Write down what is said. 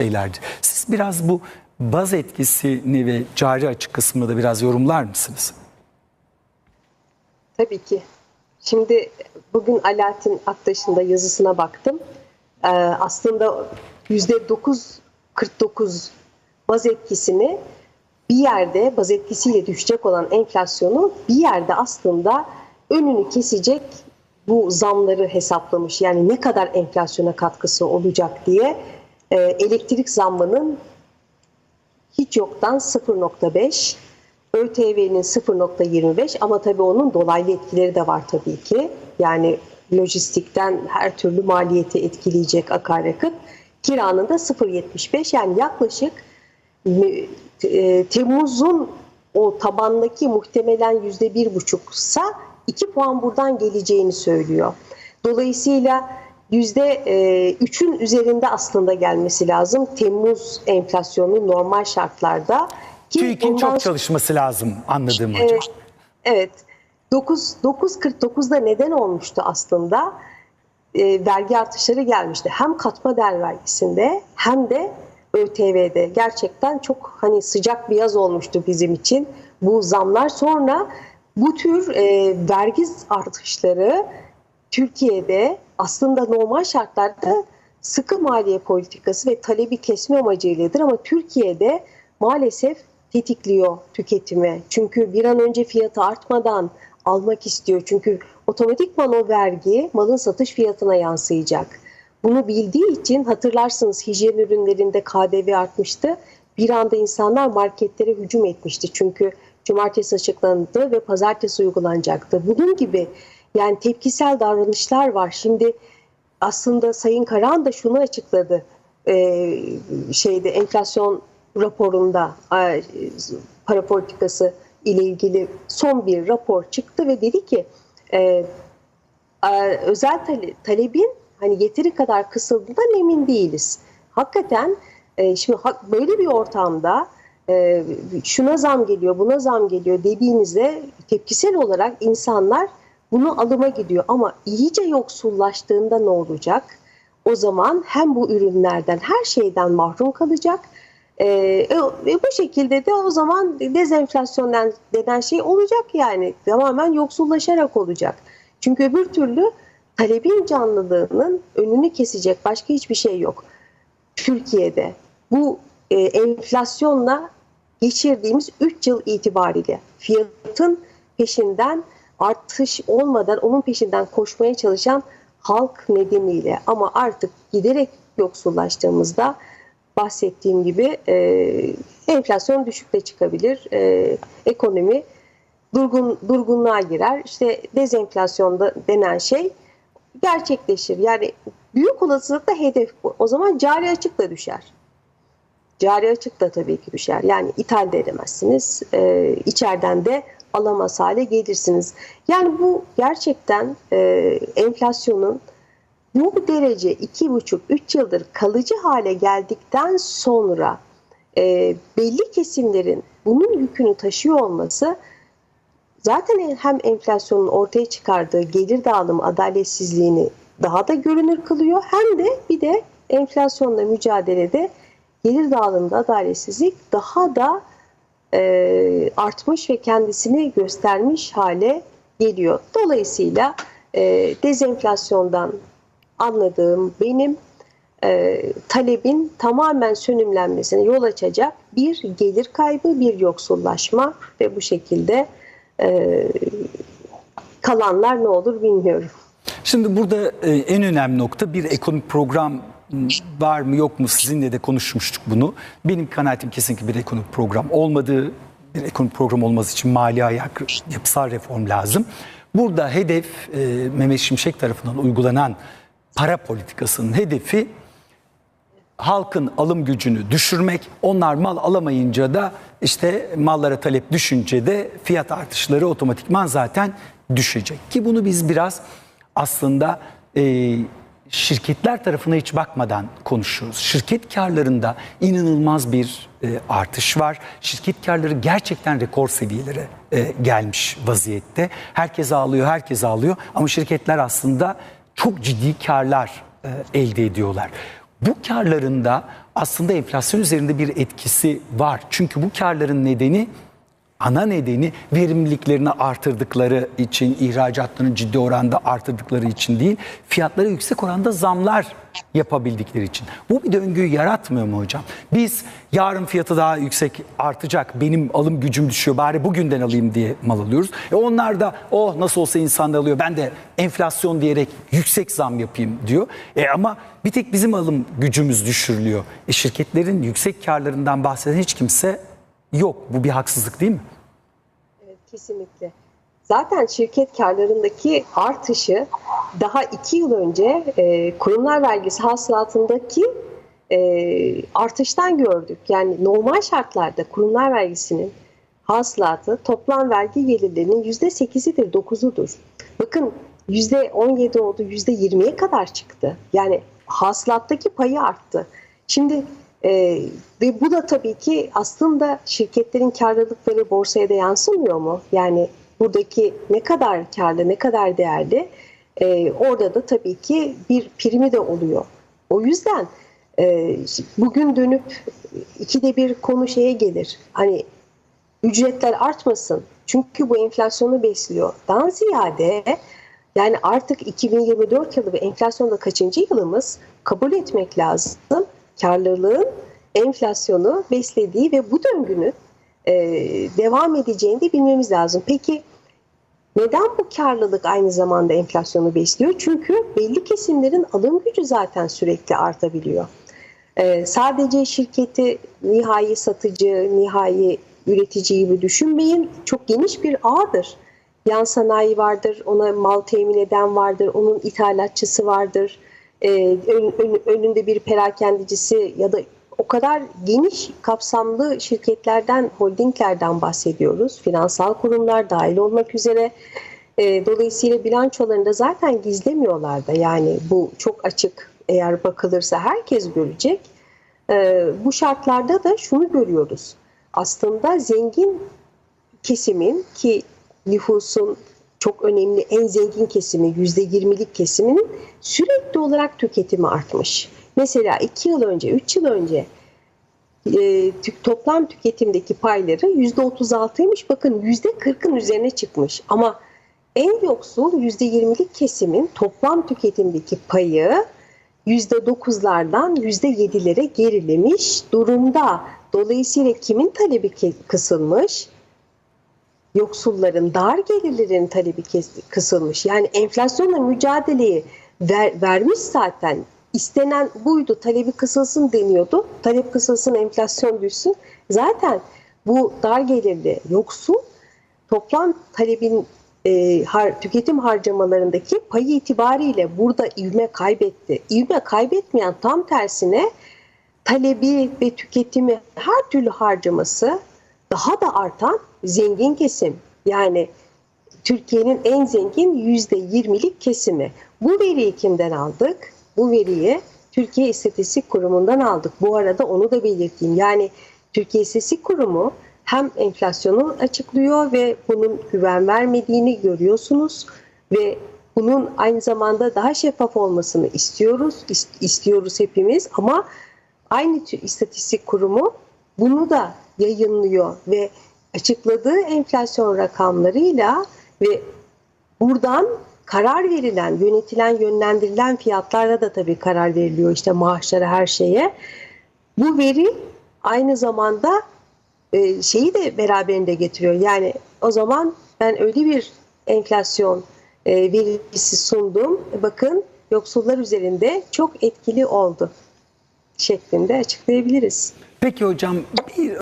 şeylerdi. Siz biraz bu baz etkisini ve cari açık kısmını da biraz yorumlar mısınız? Tabii ki. Şimdi bugün Alaaddin Aktaş'ın da yazısına baktım. Ee, aslında %9.49 baz etkisini bir yerde baz etkisiyle düşecek olan enflasyonu bir yerde aslında önünü kesecek bu zamları hesaplamış. Yani ne kadar enflasyona katkısı olacak diye Ee, elektrik zammının hiç yoktan 0.5, ÖTV'nin 0.25 ama tabii onun dolaylı etkileri de var tabii ki. Yani lojistikten her türlü maliyeti etkileyecek akaryakıt. Kiranın da 0.75 yani yaklaşık e, Temmuz'un o tabandaki muhtemelen %1.5'sa 2 puan buradan geleceğini söylüyor. Dolayısıyla %3'ün üzerinde aslında gelmesi lazım. Temmuz enflasyonu normal şartlarda. Ki TÜİK'in çok çalışması lazım anladığım hocam. Evet, evet. 9 9.49'da neden olmuştu aslında? E, vergi artışları gelmişti. Hem katma değer vergisinde hem de ÖTV'de. Gerçekten çok hani sıcak bir yaz olmuştu bizim için. Bu zamlar sonra bu tür e, vergi artışları Türkiye'de aslında normal şartlarda sıkı maliye politikası ve talebi kesme amacıyladır ama Türkiye'de maalesef tetikliyor tüketimi. Çünkü bir an önce fiyatı artmadan almak istiyor. Çünkü otomatikman o vergi malın satış fiyatına yansıyacak. Bunu bildiği için hatırlarsınız hijyen ürünlerinde KDV artmıştı. Bir anda insanlar marketlere hücum etmişti. Çünkü cumartesi açıklandı ve pazartesi uygulanacaktı. Bunun gibi yani tepkisel davranışlar var. Şimdi aslında Sayın Karahan da şunu açıkladı. Ee, şeyde enflasyon raporunda e, para politikası ile ilgili son bir rapor çıktı ve dedi ki e, e, özel tale, talebin hani yeteri kadar kısıldığından emin değiliz. Hakikaten e, şimdi böyle bir ortamda e, şuna zam geliyor, buna zam geliyor dediğinizde tepkisel olarak insanlar bunu alıma gidiyor ama iyice yoksullaştığında ne olacak? O zaman hem bu ürünlerden her şeyden mahrum kalacak. Ee, e, bu şekilde de o zaman dezenflasyon denen şey olacak yani tamamen yoksullaşarak olacak. Çünkü öbür türlü talebin canlılığının önünü kesecek başka hiçbir şey yok. Türkiye'de bu e, enflasyonla geçirdiğimiz 3 yıl itibariyle fiyatın peşinden artış olmadan onun peşinden koşmaya çalışan halk nedeniyle ama artık giderek yoksullaştığımızda bahsettiğim gibi e, enflasyon düşükte çıkabilir, e, ekonomi durgun durgunluğa girer. İşte dezenflasyonda denen şey gerçekleşir. Yani büyük olasılıkla hedef bu. O zaman cari açık da düşer. Cari açık da tabii ki düşer. Yani ithal de edemezsiniz. E, içeriden de alamaz hale gelirsiniz. Yani bu gerçekten e, enflasyonun bu derece iki buçuk üç yıldır kalıcı hale geldikten sonra e, belli kesimlerin bunun yükünü taşıyor olması zaten hem enflasyonun ortaya çıkardığı gelir dağılım adaletsizliğini daha da görünür kılıyor hem de bir de enflasyonla mücadelede gelir dağılımında adaletsizlik daha da e, artmış ve kendisini göstermiş hale geliyor. Dolayısıyla e, dezenflasyondan anladığım benim e, talebin tamamen sönümlenmesine yol açacak bir gelir kaybı, bir yoksullaşma ve bu şekilde e, kalanlar ne olur bilmiyorum. Şimdi burada e, en önemli nokta bir ekonomik program var mı yok mu sizinle de konuşmuştuk bunu. Benim kanaatim kesinlikle bir ekonomik program olmadığı, bir ekonomik program olması için mali ayak, yapısal reform lazım. Burada hedef e, Mehmet Şimşek tarafından uygulanan para politikasının hedefi halkın alım gücünü düşürmek. Onlar mal alamayınca da işte mallara talep düşünce de fiyat artışları otomatikman zaten düşecek. Ki bunu biz biraz aslında e, şirketler tarafına hiç bakmadan konuşuyoruz. Şirket karlarında inanılmaz bir e, artış var. Şirket karları gerçekten rekor seviyelere e, gelmiş vaziyette. Herkes ağlıyor, herkes ağlıyor ama şirketler aslında çok ciddi karlar e, elde ediyorlar. Bu karlarında aslında enflasyon üzerinde bir etkisi var. Çünkü bu karların nedeni ana nedeni verimliliklerini artırdıkları için, ihracatlarını ciddi oranda artırdıkları için değil, fiyatlara yüksek oranda zamlar yapabildikleri için. Bu bir döngüyü yaratmıyor mu hocam? Biz yarın fiyatı daha yüksek artacak, benim alım gücüm düşüyor, bari bugünden alayım diye mal alıyoruz. E onlar da oh nasıl olsa insan alıyor, ben de enflasyon diyerek yüksek zam yapayım diyor. E ama bir tek bizim alım gücümüz düşürülüyor. E şirketlerin yüksek karlarından bahseden hiç kimse yok. Bu bir haksızlık değil mi? Kesinlikle. Zaten şirket karlarındaki artışı daha iki yıl önce e, kurumlar vergisi hasılatındaki e, artıştan gördük. Yani normal şartlarda kurumlar vergisinin hasılatı toplam vergi gelirlerinin yüzde sekizidir, dokuzudur. Bakın yüzde on yedi oldu, yüzde yirmiye kadar çıktı. Yani hasılattaki payı arttı. Şimdi e, ve bu da tabii ki aslında şirketlerin karlılıkları borsaya da yansımıyor mu? Yani buradaki ne kadar karlı, ne kadar değerli e, orada da tabii ki bir primi de oluyor. O yüzden e, bugün dönüp ikide bir konu şeye gelir. Hani ücretler artmasın. Çünkü bu enflasyonu besliyor. Daha ziyade yani artık 2024 yılı ve enflasyonda kaçıncı yılımız kabul etmek lazım. Karlılığın enflasyonu beslediği ve bu döngünün e, devam edeceğini de bilmemiz lazım. Peki neden bu karlılık aynı zamanda enflasyonu besliyor? Çünkü belli kesimlerin alım gücü zaten sürekli artabiliyor. Ee, sadece şirketi nihai satıcı, nihai üretici gibi düşünmeyin. Çok geniş bir ağdır. Yan sanayi vardır, ona mal temin eden vardır, onun ithalatçısı vardır. Ee, ön- ön- önünde bir perakendicisi ya da o kadar geniş kapsamlı şirketlerden, holdinglerden bahsediyoruz. Finansal kurumlar dahil olmak üzere. E, dolayısıyla bilançolarında zaten gizlemiyorlar da yani bu çok açık eğer bakılırsa herkes görecek. E, bu şartlarda da şunu görüyoruz. Aslında zengin kesimin ki nüfusun çok önemli en zengin kesimi %20'lik kesiminin sürekli olarak tüketimi artmış. Mesela 2 yıl önce, 3 yıl önce e, toplam tüketimdeki payları %36'ymış. Bakın %40'ın üzerine çıkmış. Ama en yoksul %20'lik kesimin toplam tüketimdeki payı %9'lardan %7'lere gerilemiş durumda. Dolayısıyla kimin talebi kısılmış? Yoksulların, dar gelirlerin talebi kısılmış. Yani enflasyonla mücadeleyi ver- vermiş zaten. İstenen buydu, talebi kısılsın deniyordu. Talep kısılsın, enflasyon düşsün. Zaten bu dar gelirli yoksul toplam talebin e, har, tüketim harcamalarındaki payı itibariyle burada ivme kaybetti. İvme kaybetmeyen tam tersine talebi ve tüketimi her türlü harcaması daha da artan zengin kesim. Yani Türkiye'nin en zengin %20'lik kesimi. Bu veriyi kimden aldık? Bu veriyi Türkiye İstatistik Kurumu'ndan aldık. Bu arada onu da belirteyim. Yani Türkiye İstatistik Kurumu hem enflasyonu açıklıyor ve bunun güven vermediğini görüyorsunuz ve bunun aynı zamanda daha şeffaf olmasını istiyoruz. İst- istiyoruz hepimiz ama aynı istatistik kurumu bunu da yayınlıyor ve açıkladığı enflasyon rakamlarıyla ve buradan karar verilen, yönetilen, yönlendirilen fiyatlarla da tabii karar veriliyor işte maaşlara her şeye. Bu veri aynı zamanda e, şeyi de beraberinde getiriyor. Yani o zaman ben öyle bir enflasyon e, verisi sundum. Bakın yoksullar üzerinde çok etkili oldu şeklinde açıklayabiliriz. Peki hocam bir